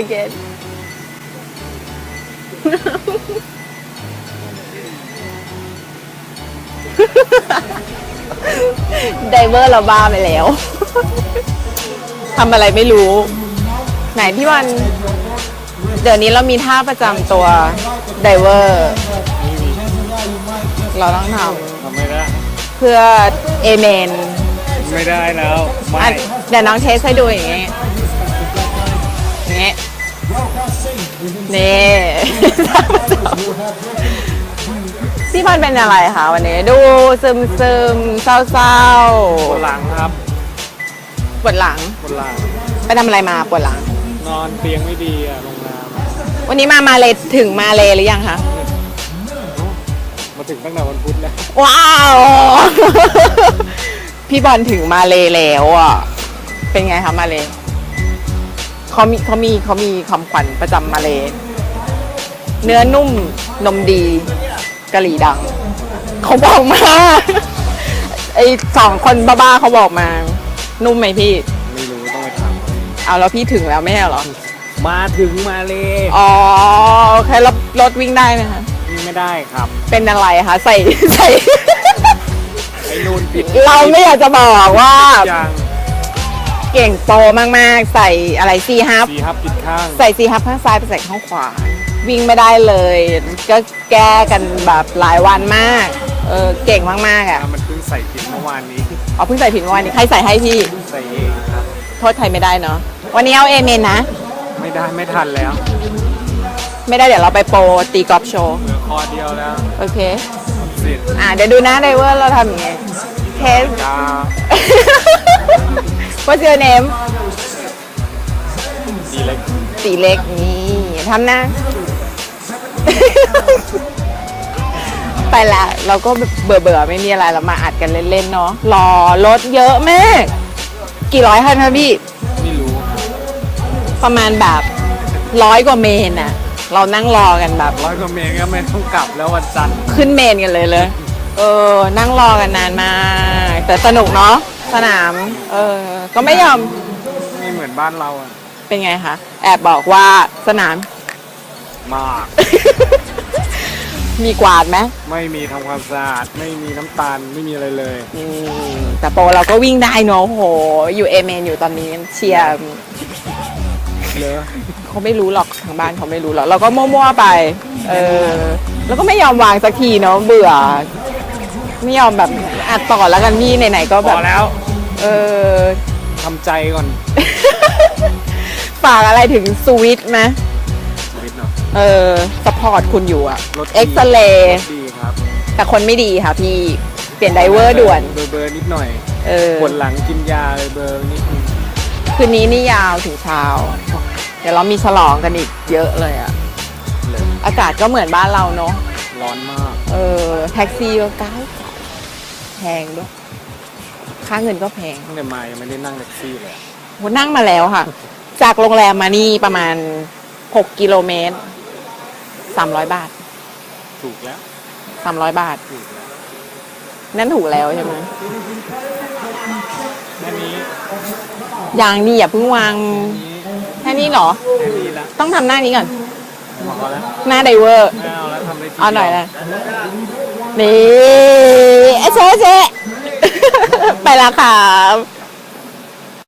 again ไดเวอร์เราบ้าไปแล้ว ทำอะไรไม่รู้ ไหนพี่วัน เดี๋ยวนี้เรามีท่าประจำตัวไดเวอร์ เราต้องททำไม่ได้ำเพื่อเอเมน ไม่ได้แล้วไม่อะเดี๋ยวน้องเทสให้ดูอย่างงี้อย่างงี้นี่ พี่พันเป็นอะไรคะวันนี้ ดูซึมซึมๆเศร้าเศร้าปวดหลังครับๆปวดหลังปวดหลังไปทำอะไรมาปวดหลัง นอนเตียงไม่ดีอะโรงแรมวันนี้มามาเลถึงมาเลหรือยังคะมาถึงตั้งแต่วันพุธแล้วว้าว พี่บอลถึงมาเลแล้วอะ เป็นไงคะมาเลเขามีเขามีเขามีคำขวัญประจำมาเลเนื้อนุ่มนมดีกะหรี่ดัง เขาบอกมา ไอสองคนบ้าๆเขาบอกมา นุ่มไหมพี่ ไม่รู้ต้องไปถามเอาแล้วพี่ถึงแล้วไม่ใช่เหรอ มาถึงมาเลยอ๋อโอเครถรถวิ่งได้ไหมคะ ไม่ได้ครับ เป็นอะไรคะใส่ใส่ไอ้นูนผิดเราไม่อยากจะบอกว่าอย่างเก่งโปรมากๆ ใส่อะไรซีฮับ สีฮับผิดข้าง ใส่ซีฮับข้างซ้ายไปใส่ข้างขวา วิ่งไม่ได้เลย ก็แก้กันแบบหลายวันมาก เออเก่งมากๆอะมันเพิ่งใส่ผิดเมื่อวานนี้เอาเพิ่งใส่ผิดเมื่อวานนี้ใครใส่ให้พี่ ใส่เองครับ โทษใครไม่ได้เนาะวันนี้เอาเอเมนนะ ไม่ได้ไม่ทันแล้ว ไม่ได้เดี๋ยวเราไปโปรตีกอล์ฟโชว์ เหลือคอเดียวแล้ว โอเคเสร็จอะเดี๋ยวดูนะไดเวอร์เราทำอย่างไงเทสจ้า What's your name ดีเล็กสีเล็กนี่ทำหน้าไปละเราก็เบื่อเบื่อๆไม่มีอะไรเรามาอัดกันเล่นๆเนาะรอรถเยอะมาก กี่ร้อยคันคะพี่ ไม่รู้ ประมาณแบบร้อยกว่าเมนอะ เรานั่งรอกันแบบ ร้อยกว่าเมตรก็ไม่ต้องกลับแล้ววันจันทร์ขึ้นเมนกันเลยเลย เออ นั่งรอกันนานมาก แต่สนุกเนาะ สนาม เออ ก็ไม่ยอม ไม่เหมือนบ้านเราอะ เป็นไงคะ แอบบอกว่าสนาม มาก มีกวาดไหมไม่มีทำความสะอาด ไม่มีน้ำตาล ไม่มีอะไรเลย อืมแต่โปรเราก็วิ่งได้เนอะโอ้โห อยู่เอเมนอยู่ตอนนี้เชียร์ เหลอเขาไม่รู้หรอกทางบ้านเขาไม่รู้หรอกเราก็มั่วๆไป เออ แล้วก็ไม่ยอมวางสักทีเนาะเบื่อ ไม่ยอมแบบอัดต่อแล้วกันพี่ไหนๆก็พแบอบแล้ว เออ ทำใจก่อนฝากอะไรถึงสวิตไหมชีวิตเนาะ เออสปอร์ตคุณอยู่อะรถดี เอ็กซเรย์รถดีครับแต่คนไม่ดีค่ะพี่ เปลี่ยนไดเวอร์ด่วน เบอร์เบอร์นิดหน่อย เออ ปวดหลังกินยาเลยเบอร์นิดนึงคืนนี้นี่ยาวถึงเช้า เดี๋ยวเรามีฉลองกันอีกเยอะเลยอะเลยอากาศก็เหมือนบ้านเราเนาะ ร้อนมาก เออแท็กซี่ก็เก้าแพงด้วย ค่าเงินก็แพงตั้งแต่มายังไม่ได้นั่งแท็กซี่เลยโหนั่งมาแล้วค่ะ จากโรงแรมมานี่ประมาณ 6 กิโลเมตร 300 บาท ถูกแล้ว 300 บาท ถูกแล้วนั่นถูกแล้วใช่ไหมแค่นี้อย่างนี้อย่าเพิ่งวาง นี้ แค่นี้เหรอ แค่นี้ละต้องทำหน้านี้ก่อน พอแล้วหน้าไดเวอร์ ไม่เอาแล้วทำได้ทีเอาหน่อยดีวนะ นี่เอะเชะเชะ ไปแล้วค่ะ